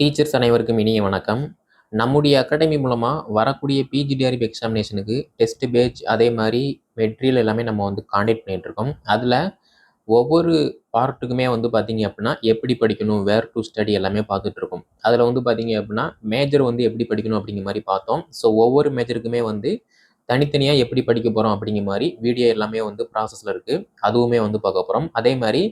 Teachers அனைவருக்கும் இனிய வணக்கம். நம்முடைய அகாடமி மூலமாக வரக்கூடிய பிஜிடிஆர்பி எக்ஸாமினேஷனுக்கு டெஸ்ட் பேட்ச் அதே மாதிரி மெட்டீரியல் எல்லாமே நம்ம வந்து காண்டக்ட் பண்ணிட்டு இருக்கோம். அதில் ஒவ்வொரு பார்ட்டுக்குமே வந்து பார்த்தீங்க அப்படின்னா எப்படி படிக்கணும் வேர் டு ஸ்டடி எல்லாமே பார்த்துட்ருக்கோம் அதில் வந்து பார்த்தீங்க அப்படின்னா மேஜர் வந்து எப்படி படிக்கணும் அப்படிங்கிற மாதிரி பார்த்தோம். ஸோ ஒவ்வொரு மேஜருக்குமே வந்து தனித்தனியாக எப்படி படிக்க போகிறோம் அப்படிங்கிற மாதிரி வீடியோ எல்லாமே வந்து ப்ராசஸில் இருக்குது அதுவுமே வந்து பார்க்க போகிறோம் அதே மாதிரி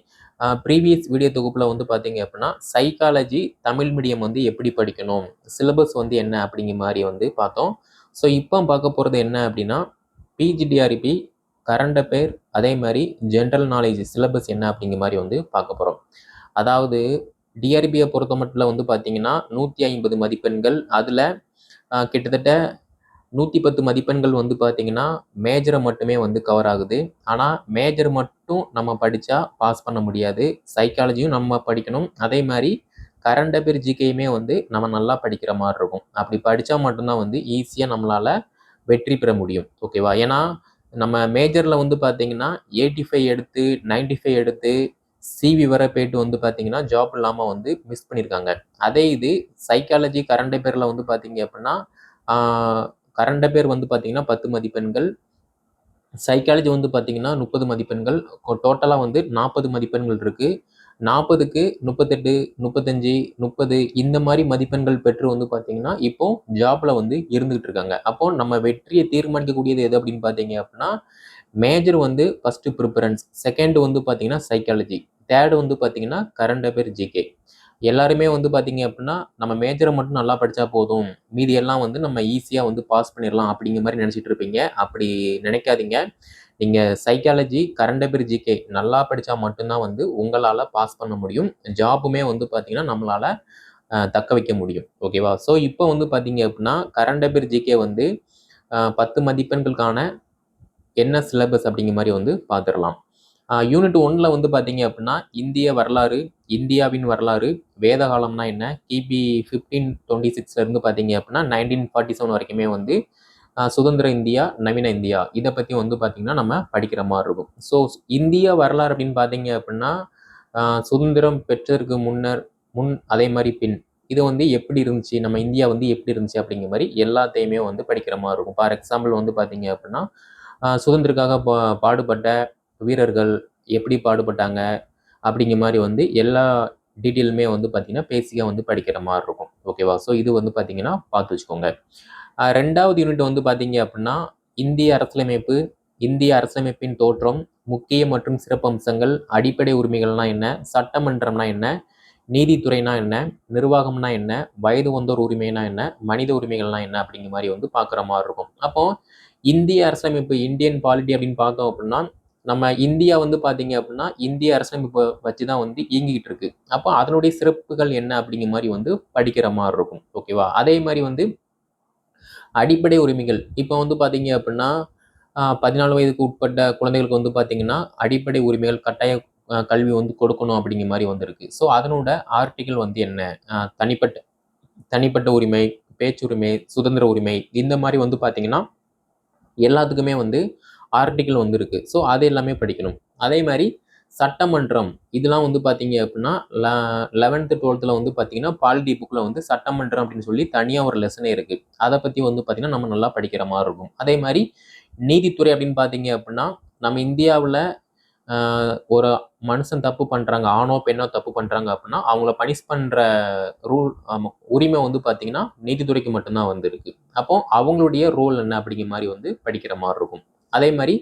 ப்ரீவியஸ் வீடியோ தொகுப்பில் வந்து பார்த்தீங்க அப்படின்னா சைக்காலஜி தமிழ் மீடியம் வந்து எப்படி படிக்கணும்? சிலபஸ் வந்து என்ன அப்படிங்கிற மாதிரி வந்து பார்த்தோம். ஸோ இப்போ பார்க்க போகிறது என்ன அப்படின்னா பிஜிடிஆர்பி கரண்ட் அஃபேர் அதே மாதிரி ஜென்ரல் நாலேஜ் சிலபஸ் என்ன அப்படிங்கிற மாதிரி வந்து பார்க்க போகிறோம் அதாவது டிஆர்பியை பொறுத்த மட்டும் வந்து பார்த்தீங்கன்னா நூற்றி ஐம்பது மதிப்பெண்கள் அதில் கிட்டத்தட்ட நூற்றி பத்து மதிப்பெண்கள் வந்து பார்த்திங்கன்னா மேஜரை மட்டுமே வந்து கவர் ஆகுது. ஆனால் மேஜர் மட்டும் நம்ம படித்தா பாஸ் பண்ண முடியாது. சைக்காலஜியும் நம்ம படிக்கணும். அதே மாதிரி கரண்ட் அஃபேர் ஜிகேயுமே வந்து நம்ம நல்லா படிக்கிற மாதிரி இருக்கும். அப்படி படித்தா மட்டும்தான் வந்து ஈஸியாக நம்மளால் வெற்றி பெற முடியும். ஓகேவா ஏன்னா நம்ம மேஜரில் வந்து பார்த்திங்கன்னா எயிட்டி ஃபைவ் எடுத்து நைன்டி ஃபைவ் எடுத்து சிவி வர போயிட்டு வந்து பார்த்தீங்கன்னா ஜாப் இல்லாமல் வந்து மிஸ் பண்ணியிருக்காங்க அதே இது சைக்காலஜி கரண்ட் அஃபேரில் வந்து பார்த்தீங்க அப்படின்னா கரண்ட் அஃபேர் வந்து பார்த்தீங்கன்னா பத்து மதிப்பெண்கள். சைக்காலஜி வந்து பார்த்தீங்கன்னா முப்பது மதிப்பெண்கள். டோட்டலாக வந்து நாற்பது மதிப்பெண்கள் இருக்குது நாற்பதுக்கு முப்பத்தெட்டு முப்பத்தஞ்சு முப்பது இந்த மாதிரி மதிப்பெண்கள் பெற்று வந்து பார்த்தீங்கன்னா இப்போ ஜாப்பில் வந்து இருந்துகிட்டு இருக்காங்க. அப்போ நம்ம வெற்றியை தீர்மானிக்கக்கூடியது எது அப்படின்னு பார்த்தீங்க அப்படின்னா மேஜர் வந்து ஃபஸ்ட்டு ப்ரிஃபரன்ஸ் செகண்ட் வந்து பார்த்தீங்கன்னா சைக்காலஜி தேர்டு வந்து பார்த்தீங்கன்னா கரண்ட் அஃபேர் ஜிகே எல்லாருமே வந்து பார்த்தீங்க அப்படின்னா நம்ம மேஜரை மட்டும் நல்லா படித்தா போதும். மீதி எல்லாம் வந்து நம்ம ஈஸியாக வந்து பாஸ் பண்ணிடலாம் அப்படிங்கிற மாதிரி நினச்சிட்டு இருப்பீங்க. அப்படி நினைக்காதீங்க. நீங்கள் சைக்காலஜி கரண்ட் அஃபேர் ஜிகே நல்லா படித்தா மட்டும்தான் வந்து உங்களால் பாஸ் பண்ண முடியும். ஜாபுமே வந்து பார்த்தீங்கன்னா நம்மளால் தக்க வைக்க முடியும். ஓகேவா ஸோ இப்போ வந்து பார்த்தீங்க அப்படின்னா கரண்ட் அஃபேர் ஜிகே வந்து பத்து மதிப்பெண்களுக்கான என்ன சிலபஸ் அப்படிங்கிற மாதிரி வந்து பார்த்துடலாம் யூனிட் ஒன்ல வந்து பார்த்தீங்க அப்படின்னா இந்திய வரலாறு இந்தியாவின் வரலாறு வேத காலம்னா என்ன கிபி ஃபிஃப்டீன் டுவெண்ட்டி சிக்ஸ்லேருந்து பார்த்தீங்க அப்படின்னா நைன்டீன் ஃபார்ட்டி செவன் வரைக்குமே வந்து சுதந்திர இந்தியா நவீன இந்தியா இதை பற்றி வந்து பார்த்திங்கன்னா நம்ம படிக்கிற மாதிரி இருக்கும். ஸோ இந்திய வரலாறு அப்படின்னு பார்த்தீங்க அப்படின்னா சுதந்திரம் பெற்றதற்கு முன்னர் முன் அதே மாதிரி பின் இது வந்து எப்படி இருந்துச்சு நம்ம இந்தியா வந்து எப்படி இருந்துச்சு அப்படிங்கிற மாதிரி எல்லாத்தையுமே வந்து படிக்கிற மாதிரி இருக்கும். ஃபார் எக்ஸாம்பிள் வந்து பார்த்தீங்க அப்படின்னா சுதந்திரக்காக பா பாடுபட்ட வீரர்கள் எப்படி பாடுபட்டாங்க அப்படிங்கிற மாதிரி வந்து எல்லா டீட்டெயிலுமே வந்து பார்த்திங்கன்னா பேசிக்காக வந்து படிக்கிற மாதிரி இருக்கும். ஓகேவா? ஸோ இது வந்து பார்த்திங்கன்னா பார்த்து வச்சுக்கோங்க. ரெண்டாவது யூனிட் வந்து பார்த்தீங்க அப்படின்னா இந்திய அரசியலமைப்பு இந்திய அரசியலமைப்பின் தோற்றம் முக்கிய மற்றும் சிறப்பம்சங்கள் அடிப்படை உரிமைகள்னா என்ன சட்டமன்றம்னா என்ன நீதித்துறைனா என்ன நிர்வாகம்னா என்ன வயது வந்தோர் உரிமைனா என்ன மனித உரிமைகள்னா என்ன அப்படிங்கிற மாதிரி வந்து பார்க்குற மாதிரி இருக்கும். அப்போது இந்திய அரசியலமைப்பு இந்தியன் பாலிட்டி அப்படின்னு பார்த்தோம் அப்படின்னா நம்ம இந்தியா வந்து பார்த்தீங்க அப்படின்னா இந்திய அரசமைப்பு வச்சு தான் வந்து இயங்கிக்கிட்டு இருக்கு. அப்போ அதனுடைய சிறப்புகள் என்ன அப்படிங்கிற மாதிரி வந்து படிக்கிற மாதிரி இருக்கும். ஓகேவா அதே மாதிரி வந்து அடிப்படை உரிமைகள். இப்போ வந்து பார்த்தீங்க அப்படின்னா பதினாலு வயதுக்கு உட்பட்ட குழந்தைகளுக்கு வந்து பார்த்தீங்கன்னா அடிப்படை உரிமைகள் கட்டாய கல்வி வந்து கொடுக்கணும் அப்படிங்கிற மாதிரி வந்திருக்கு. ஸோ அதனோட ஆர்டிகல் வந்து என்ன? தனிப்பட்ட தனிப்பட்ட உரிமை பேச்சுரிமை சுதந்திர உரிமை இந்த மாதிரி வந்து பார்த்தீங்கன்னா எல்லாத்துக்குமே வந்து ஆர்டிக்கிள் வந்திருக்கு. ஸோ அது எல்லாமே படிக்கணும். அதே மாதிரி சட்டமன்றம். இதெல்லாம் வந்து பார்த்தீங்க அப்படின்னா லெவன்த்து டுவெல்த்தில் வந்து பார்த்தீங்கன்னா பாலிட்டி புக்கில் வந்து சட்டமன்றம் அப்படின்னு சொல்லி தனியாக ஒரு லெசனே இருக்குது அதை பற்றி வந்து பார்த்திங்கன்னா நம்ம நல்லா படிக்கிற மாதிரி இருக்கும். அதே மாதிரி நீதித்துறை அப்படின்னு பார்த்தீங்க அப்படின்னா நம்ம இந்தியாவில் ஒரு மனுஷன் தப்பு பண்ணுறாங்க ஆணோ பெண்ணோ தப்பு பண்ணுறாங்க அப்படின்னா அவங்கள பனிஷ் பண்ணுற ரூல் உரிமை வந்து பார்த்தீங்கன்னா நீதித்துறைக்கு மட்டும்தான் வந்துருக்கு. அப்போ அவங்களுடைய ரோல் என்ன அப்படிங்கிற மாதிரி வந்து படிக்கிற மாதிரி இருக்கும். அதே மாதிரி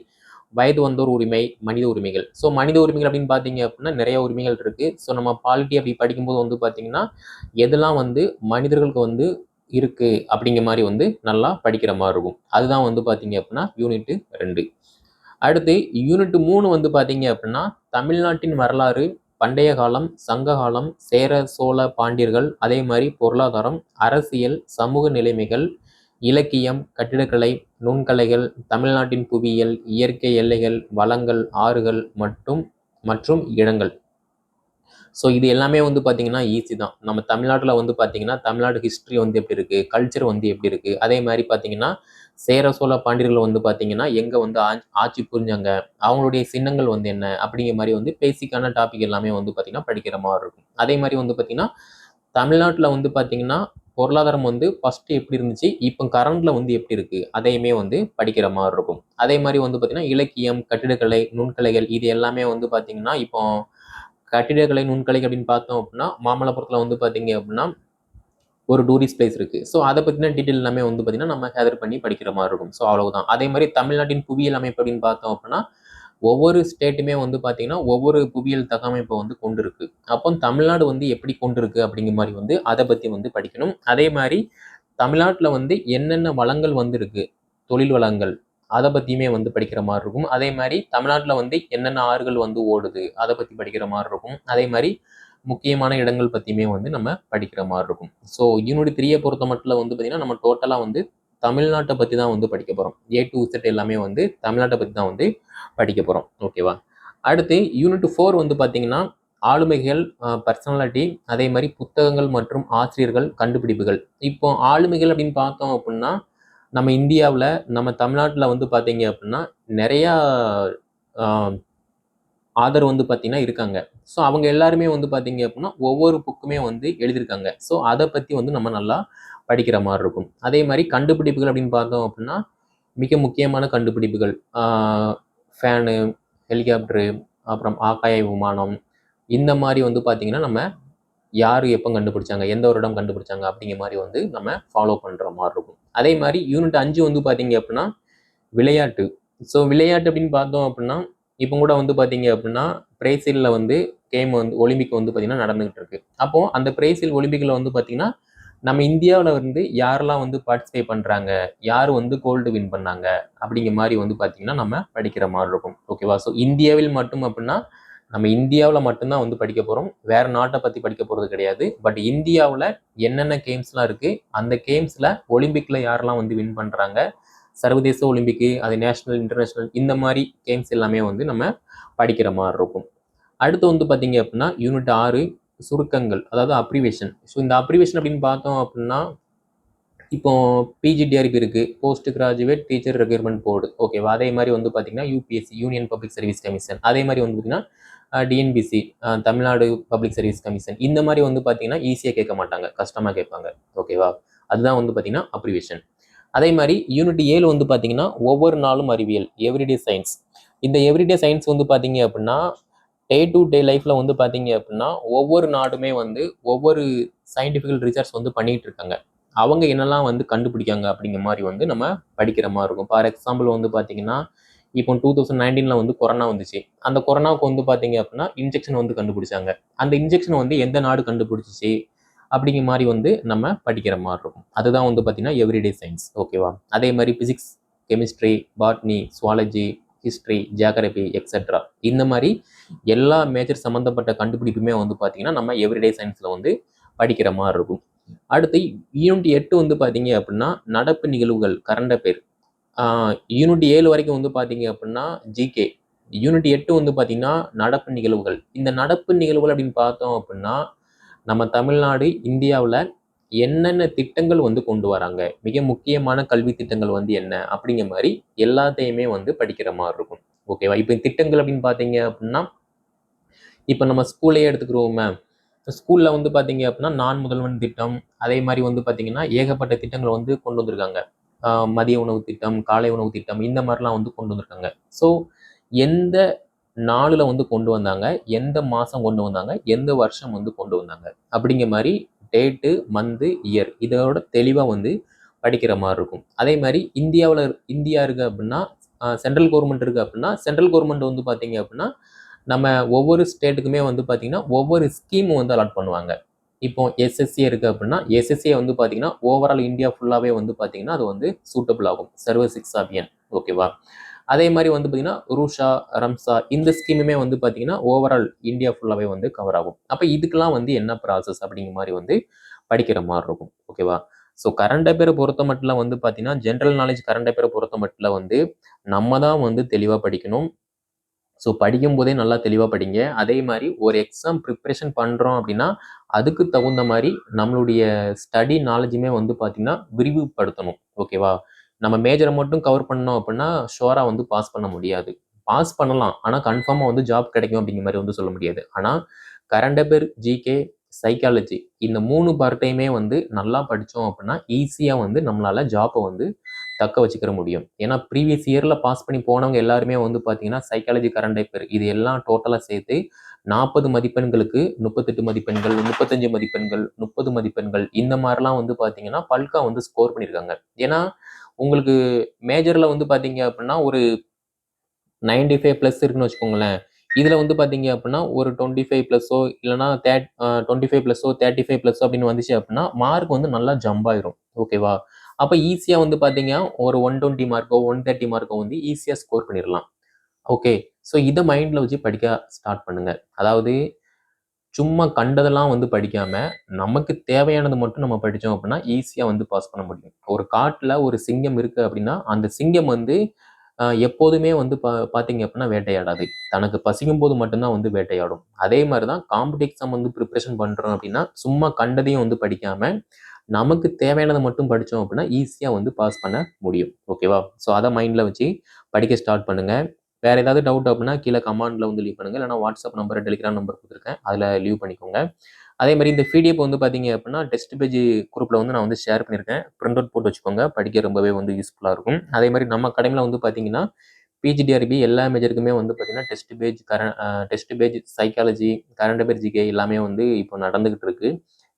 வயது வந்தோர் உரிமை மனித உரிமைகள். ஸோ மனித உரிமைகள் அப்படின்னு பார்த்தீங்க அப்படின்னா நிறைய உரிமைகள் இருக்குது ஸோ நம்ம பாலிட்டி அப்படி படிக்கும்போது வந்து பார்த்தீங்கன்னா எதெல்லாம் வந்து மனிதர்களுக்கு வந்து இருக்குது அப்படிங்கிற மாதிரி வந்து நல்லா படிக்கிற மாதிரி இருக்கும். அதுதான் வந்து பார்த்தீங்க அப்படின்னா யூனிட்டு ரெண்டு. அடுத்து யூனிட் மூணு வந்து பார்த்தீங்க அப்படின்னா தமிழ்நாட்டின் வரலாறு பண்டைய காலம் சங்க காலம் சேர சோழ பாண்டியர்கள் அதே மாதிரி பொருளாதாரம் அரசியல் சமூக நிலைமைகள் இலக்கியம் கட்டிடக்கலை நுண்கலைகள் தமிழ்நாட்டின் புவியியல் இயற்கை எல்லைகள் வளங்கள் ஆறுகள் மற்றும் மற்றும் இடங்கள். ஸோ இது எல்லாமே வந்து பார்த்தீங்கன்னா ஈஸி தான். நம்ம தமிழ்நாட்டில் வந்து பார்த்தீங்கன்னா தமிழ்நாடு ஹிஸ்ட்ரி வந்து எப்படி இருக்குது கல்ச்சர் வந்து எப்படி இருக்குது அதே மாதிரி பார்த்தீங்கன்னா சேர சோழ பாண்டியர்கள் வந்து பார்த்தீங்கன்னா எங்கே வந்து ஆட்சி புரிஞ்சாங்க? அவங்களுடைய சின்னங்கள் வந்து என்ன? அப்படிங்கிற மாதிரி வந்து பேசிக்கான டாபிக் எல்லாமே வந்து பார்த்தீங்கன்னா படிக்கிற மாதிரி இருக்கும். அதே மாதிரி வந்து பார்த்தீங்கன்னா தமிழ்நாட்டில் வந்து பார்த்தீங்கன்னா, பொருளாதாரம் வந்து ஃபஸ்ட்டு எப்படி இருந்துச்சு, இப்போ கரண்டில் வந்து எப்படி இருக்குது அதையுமே வந்து படிக்கிற மாதிரி இருக்கும். அதே மாதிரி வந்து பார்த்திங்கன்னா இலக்கியம், கட்டிடக்கலை, நுண்கலைகள் இது எல்லாமே வந்து பார்த்தீங்கன்னா, இப்போ கட்டிடக்கலை, நுண்கலை அப்படின்னு பார்த்தோம் அப்படின்னா, மாமல்லபுரத்தில் வந்து பார்த்திங்க அப்படின்னா, ஒரு டூரிஸ்ட் பிளேஸ் இருக்குது ஸோ அதை பற்றின டீட்டெயில் எல்லாமே வந்து பார்த்திங்கன்னா நம்ம கேதர் பண்ணி படிக்கிற மாதிரி இருக்கும். ஸோ அவ்வளோதான் அதே மாதிரி தமிழ்நாட்டின் புவியியல் அமைப்பு அப்படின்னு பார்த்தோம் அப்படின்னா, ஒவ்வொரு ஸ்டேட்டுமே வந்து பார்த்திங்கன்னா ஒவ்வொரு புவியியல் தகமைப்பை வந்து கொண்டிருக்கு. அப்போ தமிழ்நாடு வந்து எப்படி கொண்டிருக்கு அப்படிங்கிற மாதிரி வந்து அதை பற்றி வந்து படிக்கணும். அதே மாதிரி தமிழ்நாட்டில் வந்து என்னென்ன வளங்கள் வந்து இருக்குது தொழில் வளங்கள், அதை பற்றியுமே வந்து படிக்கிற மாதிரி இருக்கும். அதே மாதிரி தமிழ்நாட்டில் வந்து என்னென்ன ஆறுகள் வந்து ஓடுது, அதை பற்றி படிக்கிற மாதிரி இருக்கும். அதே மாதிரி முக்கியமான இடங்கள் பற்றியுமே வந்து நம்ம படிக்கிற மாதிரி இருக்கும். ஸோ யூனிட் த்ரீயை பொறுத்த மட்டும் வந்து பார்த்தீங்கன்னா, நம்ம டோட்டலாக வந்து தமிழ்நாட்டை பற்றி தான் வந்து படிக்க போறோம். ஏ டூ இசட் எல்லாமே வந்து தமிழ்நாட்டை பத்தி தான் வந்து படிக்க போறோம். ஓகேவா? அடுத்து யூனிட் ஃபோர் வந்து பார்த்தீங்கன்னா, ஆளுமைகள், பர்சனாலிட்டி அதே மாதிரி புத்தகங்கள் மற்றும் ஆசிரியர்கள், கண்டுபிடிப்புகள். இப்போ ஆளுமைகள் அப்படின்னு பார்த்தோம் அப்படின்னா, நம்ம இந்தியாவில் நம்ம தமிழ்நாட்டுல வந்து பார்த்தீங்க அப்படின்னா, நிறையா அ ஆதர் வந்து பார்த்தீங்கன்னா இருக்காங்க. ஸோ அவங்க எல்லாருமே வந்து பார்த்தீங்க அப்படின்னா, ஒவ்வொரு புக்குமே வந்து எழுதியிருக்காங்க. ஸோ அதை பத்தி வந்து நம்ம நல்லா படிக்கிற மாதிரி இருக்கும். அதே மாதிரி கண்டுபிடிப்புகள் அப்படின்னு பார்த்தோம் அப்படின்னா, மிக முக்கியமான கண்டுபிடிப்புகள். ஃபேனு, ஹெலிகாப்டரு, அப்புறம் ஆகாய விமானம், இந்த மாதிரி வந்து பார்த்திங்கன்னா நம்ம யார் எப்போ கண்டுபிடிச்சாங்க, எந்த வருடம் கண்டுபிடிச்சாங்க அப்படிங்கிற மாதிரி வந்து நம்ம ஃபாலோ பண்ணுற மாதிரி இருக்கும். அதே மாதிரி யூனிட் அஞ்சு வந்து பார்த்தீங்க அப்படின்னா, விளையாட்டு. ஸோ விளையாட்டு அப்படின்னு பார்த்தோம் அப்படின்னா, இப்போ கூட வந்து பார்த்தீங்க அப்படின்னா, பிரேசிலில் வந்து கேம் வந்து ஒலிம்பிக் வந்து பார்த்திங்கன்னா நடந்துகிட்டு இருக்கு. அப்போது அந்த பிரேசில் ஒலிம்பிக்கில் வந்து பார்த்திங்கன்னா நம்ம இந்தியாவில் வந்து யாரெல்லாம் வந்து பார்ட்டிசிபேட் பண்ணுறாங்க யார் வந்து கோல்டு வின் பண்ணாங்க, அப்படிங்கிற மாதிரி வந்து பார்த்தீங்கன்னா, நம்ம படிக்கிற மாதிரி இருக்கும். ஓகேவா? ஸோ இந்தியாவில் மட்டும் அப்படின்னா, நம்ம இந்தியாவில் மட்டும்தான் வந்து படிக்க போகிறோம் வேறு நாட்டை பற்றி படிக்க போகிறது கிடையாது. பட் இந்தியாவில் என்னென்ன கேம்ஸ்லாம் இருக்குது அந்த கேம்ஸில் ஒலிம்பிக்கில் யாரெல்லாம் வந்து வின் பண்ணுறாங்க சர்வதேச ஒலிம்பிக்கு, அது நேஷ்னல் இன்டர்நேஷ்னல் இந்த மாதிரி கேம்ஸ் எல்லாமே வந்து நம்ம படிக்கிற மாதிரி இருக்கும். அடுத்து வந்து பார்த்தீங்க அப்படின்னா, யூனிட் ஆறு சுருக்கங்கள், அதாவது அப்ரிவேஷன். ஸோ இந்த அப்ரிவேஷன் அப்படின்னு பார்த்தோம் அப்படின்னா, இப்போ பிஜிடிஆர்பி இருக்குது post graduate teacher recruitment board. ஓகேவா? அதே மாதிரி வந்து பார்த்தீங்கன்னா, UPSC union public service commission. அதே மாதிரி வந்து பார்த்தீங்கன்னா, TNPC, Tamil Nadu public service commission. இந்த மாதிரி வந்து பார்த்தீங்கன்னா, ஈஸியாக கேட்க மாட்டாங்க. கஷ்டமாக கேட்பாங்க. ஓகேவா? அதுதான் வந்து பார்த்திங்கன்னா அப்ரிவேஷன். அதே மாதிரி யூனிட் ஏழு வந்து பார்த்தீங்கன்னா, ஒவ்வொரு நாளும் அறிவியல், எவ்ரிடே சயின்ஸ் இந்த எவ்ரிடே சயின்ஸ் வந்து பார்த்தீங்க அப்படின்னா, டே டூ டே லைஃப்ல வந்து பார்த்தீங்க அப்படின்னா, ஒவ்வொரு நாடுமே வந்து ஒவ்வொரு சயின்டிஃபிக்கல் ரிசர்ச் வந்து பண்ணிட்டு இருக்காங்க. அவங்க என்னெல்லாம் வந்து கண்டுபிடிக்காங்க அப்படிங்கிற மாதிரி வந்து நம்ம படிக்கிற மாதிரி இருக்கும். ஃபார் எக்ஸாம்பிள் வந்து பார்த்தீங்கன்னா, இப்போ 2019ல வந்து கொரோனா வந்துச்சு. அந்த கொரோனாவுக்கு வந்து பார்த்தீங்க அப்படின்னா, இன்ஜெக்ஷன் வந்து கண்டுபிடிச்சாங்க. அந்த இன்ஜெக்ஷன் வந்து எந்த நாடு கண்டுபிடிச்சிச்சு அப்படிங்கிற மாதிரி வந்து நம்ம படிக்கிற மாதிரி இருக்கும். அதுதான் வந்து பார்த்தீங்கன்னா, எவ்ரிடே சயின்ஸ் ஓகேவா? அதே மாதிரி physics, chemistry, botany, zoology, history geography etcetera. இந்த மாதிரி எல்லா மேஜர் சம்மந்தப்பட்ட கண்டுபிடிப்புமே வந்து பார்த்தீங்கன்னா, நம்ம எவ்ரிடே சயின்ஸில் வந்து படிக்கிற மாதிரி இருக்கும். அடுத்து யூனிட் எட்டு வந்து பார்த்தீங்க அப்படின்னா, நடப்பு நிகழ்வுகள், கரண்ட் அஃபேர். யூனிட் ஏழு வரைக்கும் வந்து பார்த்தீங்க அப்படின்னா, ஜிகே. யூனிட் எட்டு வந்து பார்த்தீங்கன்னா, நடப்பு நிகழ்வுகள். இந்த நடப்பு நிகழ்வுகள் அப்படின்னு பார்த்தோம் அப்படின்னா, நம்ம தமிழ்நாடு, இந்தியாவில் என்னென்ன திட்டங்கள் வந்து கொண்டு வராங்க, மிக முக்கியமான கல்வி திட்டங்கள் வந்து என்ன, அப்படிங்கிற மாதிரி எல்லாத்தையுமே வந்து படிக்கிற மாதிரி இருக்கும். ஓகேவா? இப்போ திட்டங்கள் அப்படின்னு பார்த்தீங்க அப்படின்னா, இப்போ நம்ம ஸ்கூல்லயே மேம் ஸ்கூலில் வந்து பார்த்தீங்க அப்படின்னா, நான் முதல்வன் திட்டம், அதே மாதிரி வந்து பார்த்தீங்கன்னா, ஏகப்பட்ட திட்டங்களை வந்து கொண்டு வந்திருக்காங்க. மதிய உணவு திட்டம், காலை உணவு திட்டம் இந்த மாதிரிலாம் வந்து கொண்டு வந்திருக்காங்க. ஸோ எந்த நாளில் வந்து கொண்டு வந்தாங்க, எந்த மாதம் கொண்டு வந்தாங்க, எந்த வருஷம் வந்து கொண்டு வந்தாங்க, அப்படிங்கிற மாதிரி டேட்டு, மந்த்து, இயர் இதோட தெளிவாக வந்து படிக்கிற மாதிரி இருக்கும். அதே மாதிரி இந்தியாவில் இந்தியா இருக்குது அப்படின்னா, சென்ட்ரல் கவர்மெண்ட் இருக்குது அப்படின்னா, சென்ட்ரல் கவர்மெண்ட் வந்து பார்த்தீங்க அப்படின்னா, நம்ம ஒவ்வொரு ஸ்டேட்டுக்குமே வந்து பார்த்திங்கன்னா ஒவ்வொரு ஸ்கீம் வந்து அலாட் பண்ணுவாங்க. இப்போ எஸ்எஸ்சி இருக்குது அப்படின்னா, எஸ்எஸ்சியை வந்து பார்த்திங்கன்னா ஓவரால் இந்தியா ஃபுல்லாகவே வந்து பார்த்திங்கன்னா அது வந்து சூட்டபிள் ஆகும். சர்வ சிக்ஸ் ஆபியன் ஓகேவா? அதே மாதிரி வந்து பார்த்தீங்கன்னா, ரூஷா, ரம்சா இந்த ஸ்கீமுமே வந்து பார்த்தீங்கன்னா, ஓவரால் இந்தியா ஃபுல்லாகவே வந்து கவர் ஆகும். அப்போ இதுக்கெல்லாம் வந்து என்ன ப்ராசஸ் அப்படிங்கிற மாதிரி வந்து படிக்கிற மாதிரி இருக்கும். ஓகேவா? ஸோ கரண்ட் பொறுத்த மட்டில் வந்து பார்த்தீங்கன்னா, ஜென்ரல் நாலேஜ் கரண்ட் அஃபேரை பொறுத்த மட்டும் வந்து நம்ம தான் வந்து தெளிவாக படிக்கணும். ஸோ படிக்கும்போதே நல்லா தெளிவாக படிங்க. அதே மாதிரி ஒரு எக்ஸாம் ப்ரிப்ரேஷன் பண்ணுறோம் அப்படின்னா, அதுக்கு தகுந்த மாதிரி நம்மளுடைய ஸ்டடி நாலேஜுமே வந்து பார்த்தீங்கன்னா, விரிவுபடுத்தணும். ஓகேவா? நம்ம மேஜரை மட்டும் கவர் பண்ணோம் அப்படின்னா, ஷோராக வந்து பாஸ் பண்ண முடியாது. பாஸ் பண்ணலாம். ஆனால் கன்ஃபார்மாக வந்து ஜாப் கிடைக்கும் அப்படிங்கிற மாதிரி வந்து சொல்ல முடியாது. ஆனால் கரண்ட் அஃபேர், ஜிகே, சைக்காலஜி இந்த மூணு பார்ட்டையுமே வந்து நல்லா படித்தோம் அப்படின்னா ஈஸியாக வந்து நம்மளால் ஜாப்பை வந்து தக்க வச்சுக்கிற முடியும் ஏன்னா ப்ரீவியஸ் இயரில் பாஸ் பண்ணி போனவங்க எல்லாருமே வந்து பார்த்தீங்கன்னா சைக்காலஜி கரண்ட் அஃபேர் இது எல்லாம் டோட்டலாக சேர்த்து நாற்பது மதிப்பெண்களுக்கு முப்பத்தெட்டு மதிப்பெண்கள் முப்பத்தஞ்சு மதிப்பெண்கள் முப்பது மதிப்பெண்கள் இந்த மாதிரிலாம் வந்து பார்த்தீங்கன்னா பல்கா வந்து ஸ்கோர் பண்ணியிருக்காங்க ஏன்னா உங்களுக்கு மேஜரில் வந்து பார்த்தீங்க அப்படின்னா ஒரு நைன்டி ஃபைவ் ப்ளஸ் இருக்குன்னு வச்சுக்கோங்களேன். இதில் வந்து பார்த்தீங்க அப்படின்னா ஒரு டுவெண்ட்டி ஃபைவ் ப்ளஸோ இல்லைனா தேர்ட் டுவெண்ட்டி ஃபைவ் ப்ளஸ்ஸோ தேர்ட்டி ஃபைவ் ப்ளஸ்ஸோ அப்படின்னு வந்துச்சு அப்படின்னா மார்க் வந்து நல்லா ஜம்ப் ஆயிரும். ஓகேவா அப்போ ஈஸியாக வந்து பார்த்தீங்கன்னா ஒரு ஒன் டுவெண்ட்டி மார்க்கோ ஒன் தேர்ட்டி மார்க்கோ வந்து ஈஸியாக ஸ்கோர் பண்ணிடலாம் ஓகே ஸோ இதை மைண்டில் வச்சு படிக்க ஸ்டார்ட் பண்ணுங்கள் அதாவது சும்மா கண்டதெல்லாம் வந்து படிக்காமல் நமக்கு தேவையானது மட்டும் நம்ம படித்தோம் அப்படின்னா ஈஸியாக வந்து பாஸ் பண்ண முடியும். ஒரு காட்டில் ஒரு சிங்கம் இருக்குது அப்படின்னா அந்த சிங்கம் வந்து எப்போதுமே வந்து பா பார்த்தீங்க அப்படின்னா வேட்டையாடாது. தனக்கு பசிக்கும் போது மட்டும்தான் வந்து வேட்டையாடும். அதே மாதிரி தான் காம்படிட்டிவ் எக்ஸாம் வந்து ப்ரிப்ரேஷன் பண்ணுறோம் அப்படின்னா சும்மா கண்டதையும் வந்து படிக்காமல் நமக்கு தேவையானதை மட்டும் படித்தோம் அப்படின்னா ஈஸியாக வந்து பாஸ் பண்ண முடியும். ஓகேவா ஸோ அதை மைண்டில் வச்சு படிக்க ஸ்டார்ட் பண்ணுங்கள் வேறு ஏதாவது டவுட் அப்படின்னா கீழே கமாண்டில் வந்து லீவ் பண்ணுங்கள் இல்லைனா வாட்ஸ்அப் நம்பர் டெலிகிராம் நம்பர் கொடுத்துருக்கேன். அதில் லீவ் பண்ணிக்கோங்க. அதே மாதிரி இந்த பிடிஎஃப் வந்து பார்த்தீங்க அப்படின்னா டெஸ்ட் பேஜ் குரூப்பில் வந்து நான் வந்து ஷேர் பண்ணியிருக்கேன். பிரிண்ட் அவுட் போட்டு வச்சுக்கோங்க. படிக்க ரொம்பவே வந்து யூஸ்ஃபுல்லாக இருக்கும். அதே மாதிரி நம்ம கடையில் வந்து பார்த்தீங்கன்னா பிஜிடிஆர்பி எல்லா மேஜருக்குமே வந்து பார்த்தீங்கன்னா டெஸ்ட் பேஜ் கர test page psychology current affair GK எல்லாமே வந்து இப்போ நடந்துகிட்டு இருக்கு.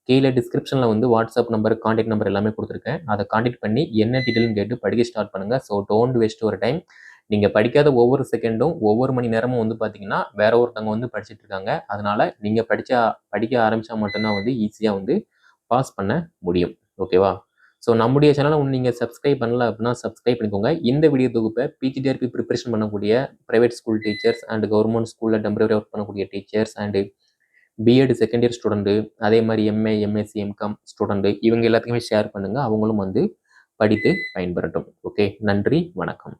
கீழே டிஸ்கிரிப்ஷனில் வந்து வாட்ஸ்அப் நம்பர் காண்டாக்ட் நம்பர் எல்லாமே கொடுத்துருக்கேன். அதை காண்டாக்ட் பண்ணி என்ன டீட்டெயில்னு கேட்டு படிக்க ஸ்டார்ட் பண்ணுங்கள் ஸோ டோன்ட் வேஸ்ட் ஒரு டைம் நீங்கள் படிக்காத ஒவ்வொரு செகண்டும் ஒவ்வொரு மணி நேரமும் வந்து பார்த்தீங்கன்னா வேற ஒருத்தவங்க வந்து படிச்சுட்டு இருக்காங்க. அதனால நீங்கள் படித்தா படிக்க ஆரம்பித்தா மட்டும்தான் வந்து ஈஸியாக வந்து பாஸ் பண்ண முடியும். ஓகேவா ஸோ நம்முடைய சேனலை ஒன்று நீங்கள் சப்ஸ்கிரைப் பண்ணல அப்படின்னா சப்ஸ்கிரைப் பண்ணிக்கோங்க. இந்த வீடியோ தொகுப்பை பிஜிடிஆர்பி ப்ரிப்பரேஷன் பண்ணக்கூடிய private school teachers and government ஸ்கூலில் டெம்பரரி ஒர்க் பண்ணக்கூடிய teachers and BEd second year student அதே மாதிரி எம்ஏ எம்எஸ்சி எம்காம் ஸ்டூடெண்ட்டு இவங்க எல்லாத்துக்குமே ஷேர் பண்ணுங்கள் அவங்களும் வந்து படித்து பயன்பெறட்டும். ஓகே நன்றி வணக்கம்.